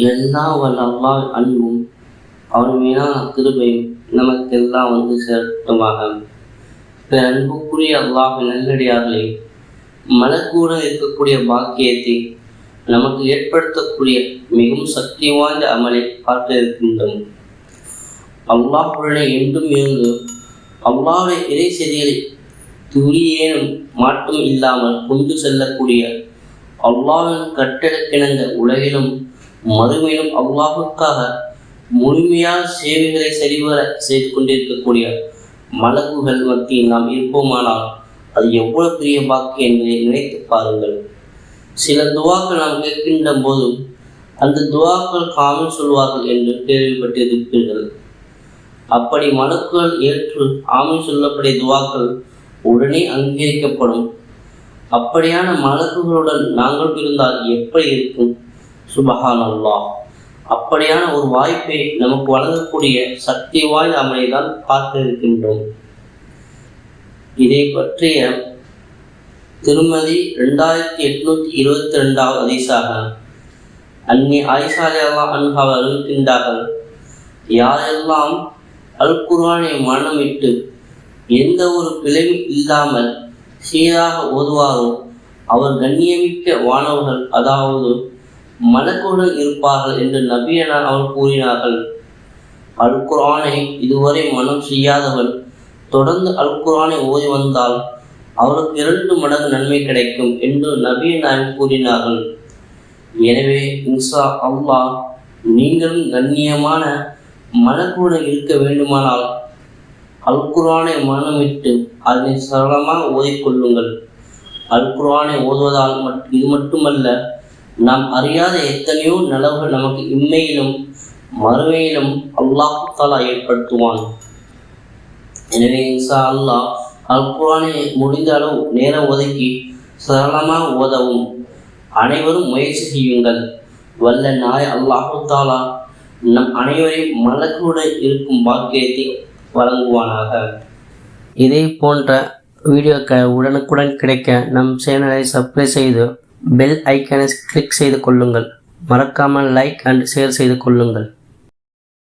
எல்லாம் வல்ல அல்லாஹ் அன்பும் அவன் மீதான கிருபையும் நமக்கெல்லாம் வந்து சேர்த்துமாக பிற அன்புக்குரிய அல்லாஹ் நல்லடியார்களே மலக்கூடன் இருக்கக்கூடிய பாக்கியத்தை நமக்கு ஏற்படுத்தக்கூடிய மிகவும் சக்தி வாய்ந்த அமலை பார்க்க இருக்கின்றோம். அல்லாஹுடனே என்றும் இருந்து அல்லாவுடைய இறை செய்திகளை துளியேனும் மாற்றம் இல்லாமல் கொண்டு செல்லக்கூடிய அல்லாஹின் கட்டளக்கிணங்க உலகிலும் மறுமையிலும் அல்லாஹுக்காக முழுமையான சேவைகளை சரிவர செய்து கொண்டிருக்கக்கூடிய மலகுகள் மத்தியில் நாம் இருப்போமானால் அது எவ்வளவு பெரிய பாக்கு என்பதை நினைத்து பாருங்கள். சில துவாக்கள் நாம் கேட்கின்ற போதும் அந்த துவாக்கள் காமல் சொல்வார்கள் என்று கேள்விப்பட்டிருப்பீர்கள். அப்படி மலக்குகள் ஏற்று ஆமை சொல்லப்படிய துவாக்கள் உடனே அங்கீகரிக்கப்படும். அப்படியான மலக்குகளுடன் நாங்கள் இருந்தால் எப்படி இருக்கும்? சுபஹான் அல்லாஹ் அப்படியான ஒரு வாய்ப்பை நமக்கு வழங்கக்கூடிய சக்தி வாய்ந்த அமலை தான் பார்க்க இருக்கின்றோம் இதை பற்றிய திருமதி ரெண்டாயிரத்தி எட்நூத்தி இருபத்தி ரெண்டாவது அதிசாக அன்னி ஆயிஷாலியல்லா அன்ஹாவை அறிவிக்கின்றார்கள் யாரெல்லாம் அல் குரானை மனமிட்டு எந்த ஒரு பிழையும் இல்லாமல் சீராக ஓதுவாரோ அவர் கண்ணியமிக்க வானவர்கள் அதாவது மலக்கோடு இருப்பார்கள் என்று நபியனா அவர் கூறினார்கள். அல் குரானை இதுவரை மனம் செய்யாதவன் தொடர்ந்து அல் குரானை ஓதி வந்தால் அவருக்கு இரண்டு மடங்கு நன்மை கிடைக்கும் என்று நபிய நாயகம் கூறினார்கள். எனவே இன்சா அல்லாஹ் நீங்களும் கண்ணியமான மலக்குடன் இருக்க வேண்டுமானால் அல் குர்ஆனை மனமிட்டு அதனை சரளமாக ஓதிக்கொள்ளுங்கள். அல்குரானை ஓதுவதால் மட்- இது மட்டுமல்ல நாம் அறியாத எத்தனையோ நலவுகள் நமக்கு இம்மையிலும் மறுமையிலும் அல்லாஹ் தாலா ஏற்படுத்துவான். எனவே இன்சா அல்லாஹ் அல்குரானை முடிந்த அளவு நேரம் ஒதுக்கி சரளமாக உதவும் அனைவரும் முயற்சி செய்யுங்கள். வல்ல நாய் அல்லாஹு தாலா நம் அனைவரையும் மலக்குடன் இருக்கும் பாக்கியத்தை வழங்குவானாக. இதே போன்ற வீடியோக்கள் உடனுக்குடன் கிடைக்க நம் சேனலை சப்ஸ்கிரைப் செய்து பெல் ஐக்கானை கிளிக் செய்து கொள்ளுங்கள். மறக்காமல் லைக் அண்ட் ஷேர் செய்து கொள்ளுங்கள்.